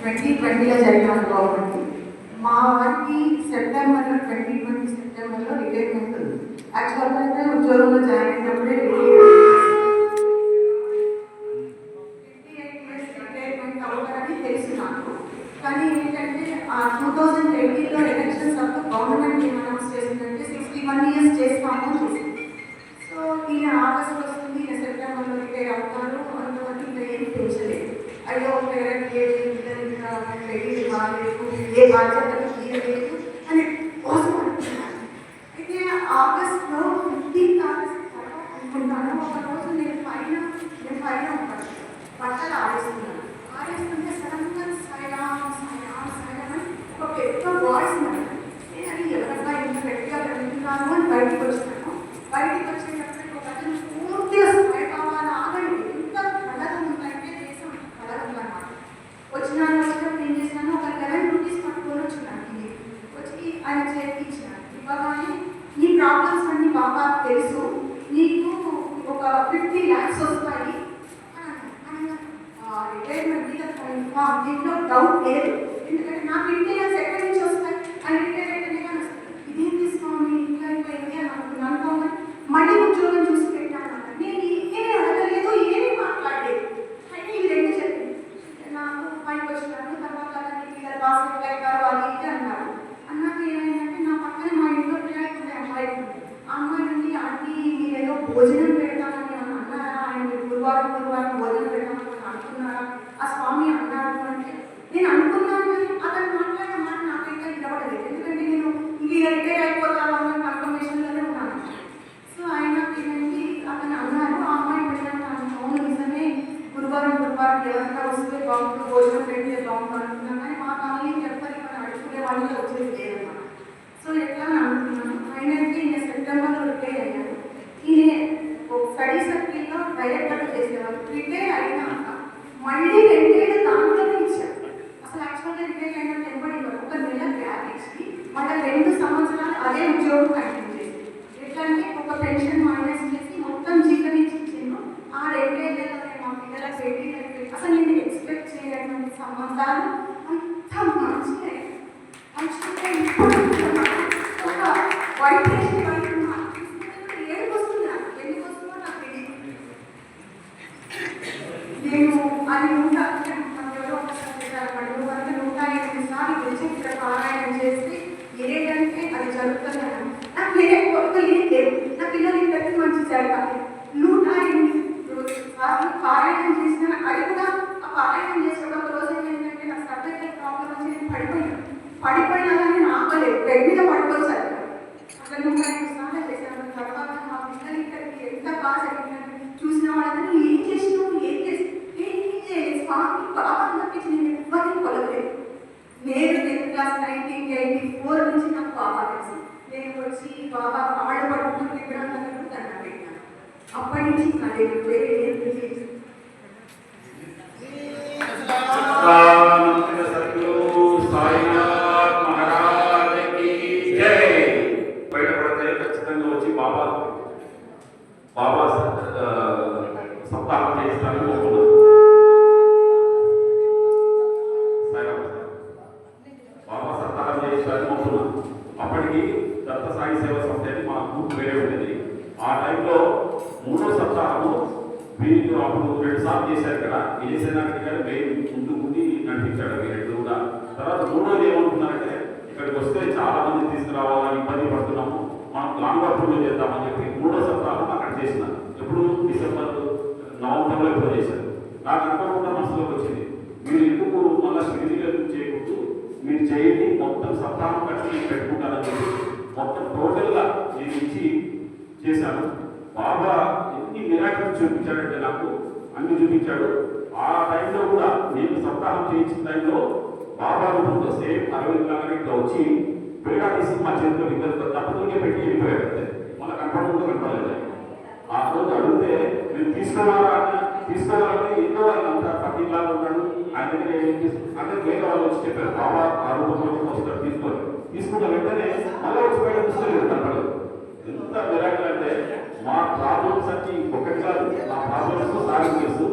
Twenty ట్వంటీలో జరిగిన government మా వారికి సెప్టెంబర్లో ట్వంటీ ట్వంటీ సెప్టెంబర్లో రిటైర్మెంట్ ఉంది యాక్చువల్గా అయితే ఉద్యోగంలో జాయిన్ అయినప్పుడే పేరెంట్ ఏ పెళ్ళి ఏ బాధ్యతలు తీయలేదు అని కోసం అయితే ఆగస్ట్లో ఫిఫ్టీన్త్ ఆగస్ట్ అనుకుంటాను ఒక రోజు నేను పైన నేను పైన ఉంటాను బట్టలు ఆడేస్తున్నాను ఆడేస్తుంటే సడన్గా సాయిరామ్ సాయిరామ్ సాయిరామ్ అని ఒక పెద్ద దీంట్లో డౌట్ లేదు. ఎందుకంటే నాకు ఫిఫ్టీ ఎక్కడి నుంచి వస్తాయి అని రిటైర్ అడుగుకునే వాళ్ళు నుంచి నా బాబా కలిసి నేను వచ్చి బాబా పాడ పడుకుంటున్న విగ్రహాలను కూడా తన పెట్టాను అప్పటి నుంచి నా దగ్గర వేరే బాబా సిలబస్ సాయి మా గ్రూప్ వేరే ఉండేది. ఆ టైంలో మూడో సప్తాహము వీళ్ళు అప్పుడు రెండు సార్లు చేశారు కదా చేసేదానికి కానీ మెయిన్ ముందు ముందు నడిపించాడు అవి రెండు కూడా. తర్వాత మూడోది ఏమంటున్నారంటే ఇక్కడికి వస్తే చాలా మంది తీసుకురావాలని ఇబ్బంది పడుతున్నాము మనం లాంగ్ అప్రూవ్ చేద్దామని చెప్పి మూడో సప్తాహం అక్కడ చేసిన ఎప్పుడు డిసెంబర్ నవంబర్లో ఎప్పుడు చేశారు. నాకు అనుకోకుండా మనసులోకి వచ్చింది. మీరు ఎందుకు మళ్ళీ షిరిడీలో చేయకూడదు? మీరు చేయండి మొత్తం సప్తాహం కట్టి పెట్టుకుంటారని చెప్పి. మొత్తం టోటల్గా నేను ఇచ్చి చేశాను. బాబా ఎన్ని మిరాకిల్స్ చూపించాడంటే నాకు అన్ని చూపించాడు. ఆ టైంలో కూడా నేను సప్తాహం చేయించిన టైంలో బాబా రూపంలో సేమ్ అరవింద్ లాగానే ఇట్లా వచ్చి పేడా తీసి మా చేతిలో ఇద్దరు తప్పకుండా పెట్టి వెళ్ళిపోయాడు మన మళ్ళీ కనపడకుండా కనపడలేదు. ఆ రోజు అడిగితే నేను తీసుకున్నారా అని తీసుకోవాలని ఎన్నో వాళ్ళు అంతా పట్టిల్లాగా ఉన్నాడు. ఆయన దగ్గర ఏం వేరే వాళ్ళు వచ్చి చెప్పారు బాబా ఆ రూపంలో వస్తాడు తీసుకోలేదు తీసుకున్న వెంటనే మళ్ళీ వచ్చి బయట తీసుకోలేదు కనపడలేదు ఎంత మిరాకిల్ అంటే మా ప్రాబ్లమ్స్ అన్ని ఒకటి కాదు మా ప్రాబ్లమ్స్ సాల్వ్ తెలుసు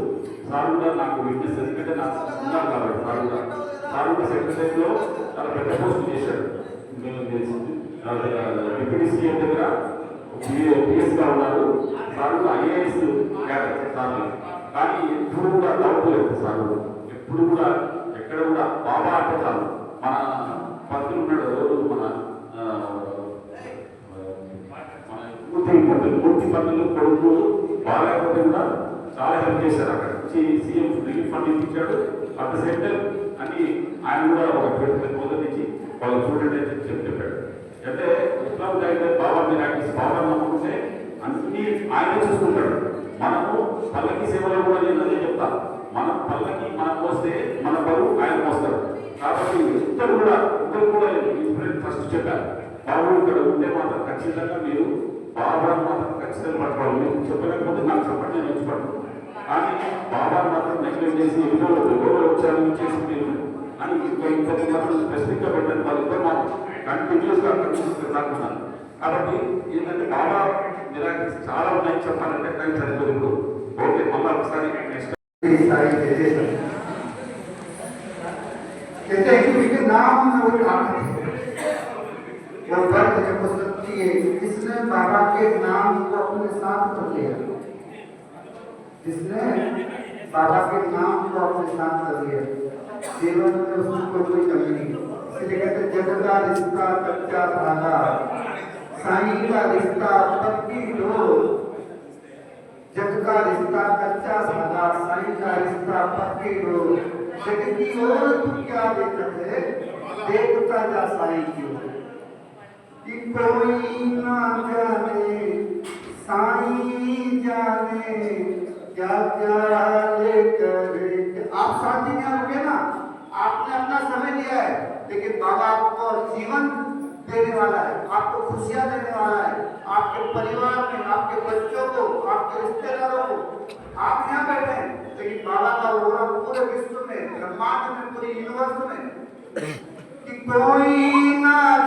సార్ కూడా నాకు విట్నెస్ ఎందుకంటే నాకు ఉన్నారు కాబట్టి సార్ కూడా సార్ కూడా సెక్రటరీలో చాలా పెద్ద పోస్ట్ చేశాడు. నేను డిప్యూటీ సీఎం దగ్గర పిఎస్గా ఉన్నారు. సార్ కూడా ఐఏఎస్ సార్ కానీ ఎప్పుడు కూడా డౌట్ లేదు సార్ ఎప్పుడు కూడా ఎక్కడ కూడా బాబా అంటే చాలు. మన పంతులు ఉన్నాడు ఎవరు మన మూర్తి పంతులు మూర్తి పంతులు కొడుకు బాగాలేకపోతే కూడా చాలా హెల్ప్ చేశారు అక్కడ. వచ్చి సీఎం రిలీఫ్ ఫండ్ ఇప్పించాడు. అట్ ద సేమ్ టైం అని ఆయన కూడా ఒక ట్వంటీ మొదలు నుంచి వాళ్ళు చూడండి అని చెప్పి చెప్పాడు. అంటే ఇస్లాం అయితే బాబా మీరు యాక్టిస్ బాబా నమ్ముకుంటే అన్ని ఆయన చూసుకుంటాడు. మనము పల్లకి సేవలో కూడా నేను అదే చెప్తా. మన పల్లకి మనం మోస్తే మన బరువు ఆయన మోస్తాడు కాబట్టి ఇద్దరు కూడా అందరూ కూడా ఇన్ఫ్లుయెన్స్ ఫస్ట్ చెప్పారు. బాబు ఇక్కడ ఉంటే మాత్రం ఖచ్చితంగా మీరు బాబా మాత్రం ఖచ్చితంగా పట్టుకోవాలి. మీరు చెప్పలేకపోతే నాకు చెప్పండి నేను వచ్చి పట్టుకుంటాను. కానీ బాబా మాత్రం నెగ్లెక్ట్ చేసి ఎవరో ఎవరో వచ్చారు చేసి మీరు అని ఇంకా ఇంకొక మాత్రం స్పెసిఫిక్గా పెట్టండి వాళ్ళు మాత్రం కంటిన్యూస్గా గా కంటిన్యూస్ సాగుతున్నారు కాబట్టి ఏంటంటే బాబా నిరాకరించి చాలా ఉన్నాయి చెప్పాలంటే టైం సరిపోదు ఇప్పుడు. ఓకే మళ్ళీ ఒకసారి నెక్స్ట్ کہتے ہیں کہ کے نام میں وہ طاقت ہے۔ وہ برق جب گزرتی ہے۔ اس نے بابا کے نام کو اپنے ساتھ کر لیا۔ جس نے بابا کے نام کو اپنے ساتھ کر لیا۔ جیون میں اس کی کوئی کوئی کمی نہیں۔ اس لیے کہتے ہیں جگ کا رشتہ کچا دھاگا سائیں کا رشتہ پکی ڈور جگ کا رشتہ کچا دھاگا سائیں کا رشتہ پکی ڈور لیکن کی اور تم کیا دیکھتے تھے دیکھتا جا سائی کیوں کہ کوئی نہ جانے سائی جانے کیا کیا لے کر آپ ساتھی میں ہو نا، آپ نے اپنا سمجھ لیا ہے، لیکن بابا آپ کو جیون دینے والا ہے، آپ کو خوشیاں دینے والا ہے۔ آپ کے پریوار میں، آپ کے بچوں کو، آپ کے رشتے داروں کو آپ یہاں بیٹھے ہیں۔ لیکن بابا کا رونا پورے وشو میں برہمانڈ میں، پوری یونیورس میں کہ کوئی نہ